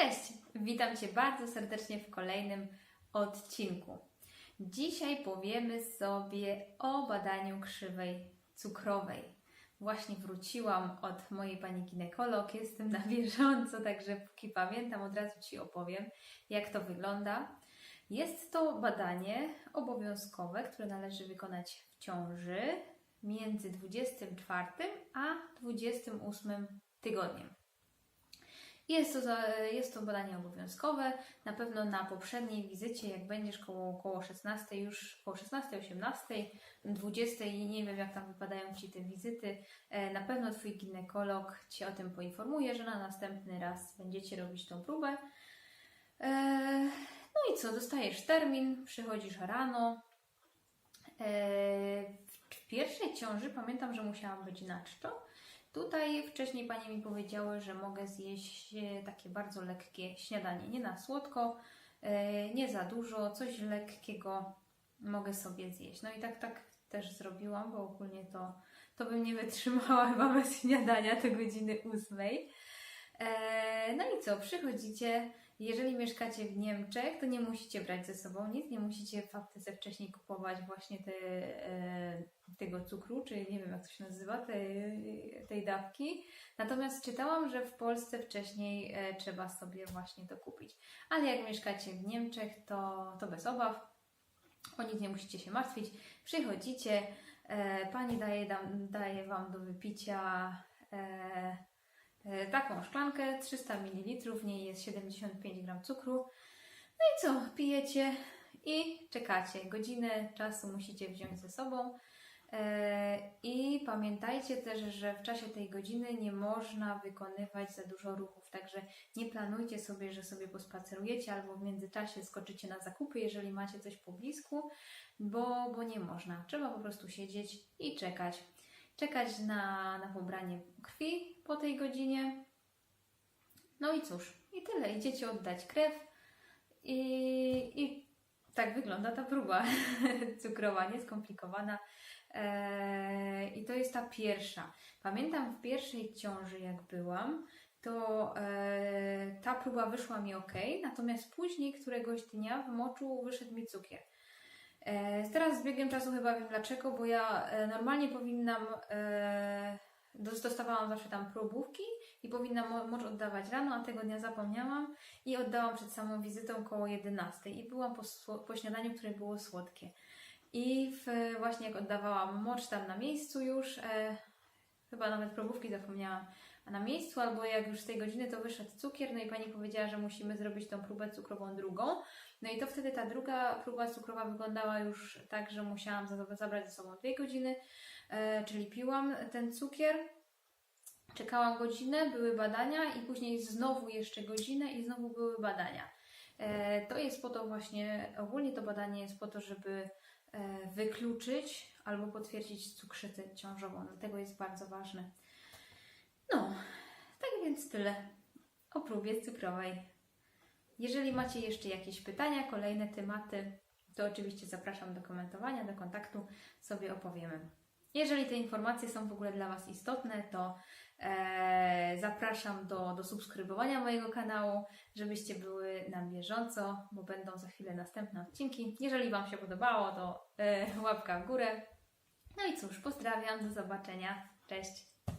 Cześć! Witam Cię bardzo serdecznie w kolejnym odcinku. Dzisiaj powiemy sobie o badaniu krzywej cukrowej. Właśnie wróciłam od mojej pani ginekolog, jestem na bieżąco, także póki pamiętam, od razu Ci opowiem, jak to wygląda. Jest to badanie obowiązkowe, które należy wykonać w ciąży między 24 a 28 tygodniem. Jest to, jest to badanie obowiązkowe. Na pewno na poprzedniej wizycie, jak będziesz koło, koło 16, już koło 16, 18, 20, nie wiem jak tam wypadają Ci te wizyty, e, na pewno Twój ginekolog Cię o tym poinformuje, że na następny raz będziecie robić tą próbę. E, No i co, dostajesz termin, przychodzisz rano. E, W pierwszej ciąży pamiętam, że musiałam być na czczo. Tutaj wcześniej panie mi powiedziały, że mogę zjeść e, takie bardzo lekkie śniadanie, nie na słodko, e, nie za dużo, coś lekkiego mogę sobie zjeść. No i tak, tak też zrobiłam, bo ogólnie to, to bym nie wytrzymała chyba bez śniadania do godziny ósmej. No i co, przychodzicie, jeżeli mieszkacie w Niemczech, to nie musicie brać ze sobą nic, nie musicie w aptece wcześniej kupować właśnie te, e, tego cukru, czy nie wiem jak to się nazywa, tej, tej dawki. Natomiast czytałam, że w Polsce wcześniej e, trzeba sobie właśnie to kupić. Ale jak mieszkacie w Niemczech, to, to bez obaw, o nic nie musicie się martwić. Przychodzicie, e, pani daje, daje Wam do wypicia taką szklankę, 300 ml, w niej jest 75 gram cukru. No i co, pijecie i czekacie. Godzinę czasu musicie wziąć ze sobą. E, I pamiętajcie też, że w czasie tej godziny nie można wykonywać za dużo ruchów, także nie planujcie sobie, że sobie pospacerujecie albo w międzyczasie skoczycie na zakupy, jeżeli macie coś po blisku, bo, bo nie można. Trzeba po prostu siedzieć i czekać. Czekać na, na pobranie krwi po tej godzinie. No i cóż, i tyle. Idziecie oddać krew i, i tak wygląda ta próba cukrowa, nieskomplikowana. Eee, I to jest ta pierwsza. Pamiętam w pierwszej ciąży, jak byłam, to e, ta próba wyszła mi ok, natomiast później któregoś dnia w moczu wyszedł mi cukier. E, teraz z biegiem czasu chyba wiem dlaczego, bo ja e, normalnie powinnam, e, dos- dostawałam zawsze tam próbówki i powinnam mo- mocz oddawać rano, a tego dnia zapomniałam i oddałam przed samą wizytą koło 11 i byłam po, po śniadaniu, które było słodkie. I w, właśnie jak oddawałam mocz tam na miejscu już, chyba nawet probówki zapomniałam na miejscu, albo jak już z tej godziny to wyszedł cukier, no i pani powiedziała, że musimy zrobić tą próbę cukrową drugą. No i to wtedy ta druga próba cukrowa wyglądała już tak, że musiałam za- zabrać ze sobą dwie godziny, e, czyli piłam ten cukier. Czekałam godzinę, były badania i później znowu jeszcze godzinę i znowu były badania. E, To jest po to właśnie, ogólnie to badanie jest po to, żeby e, wykluczyć albo potwierdzić cukrzycę ciążową. Dlatego jest bardzo ważne. No, więc tyle o próbie cukrowej. Jeżeli macie jeszcze jakieś pytania, kolejne tematy, to oczywiście zapraszam do komentowania, do kontaktu, sobie opowiemy. Jeżeli te informacje są w ogóle dla Was istotne, to e, zapraszam do, do subskrybowania mojego kanału, żebyście były na bieżąco, bo będą za chwilę następne odcinki. Jeżeli Wam się podobało, to e, łapka w górę. No i cóż, pozdrawiam, do zobaczenia. Cześć!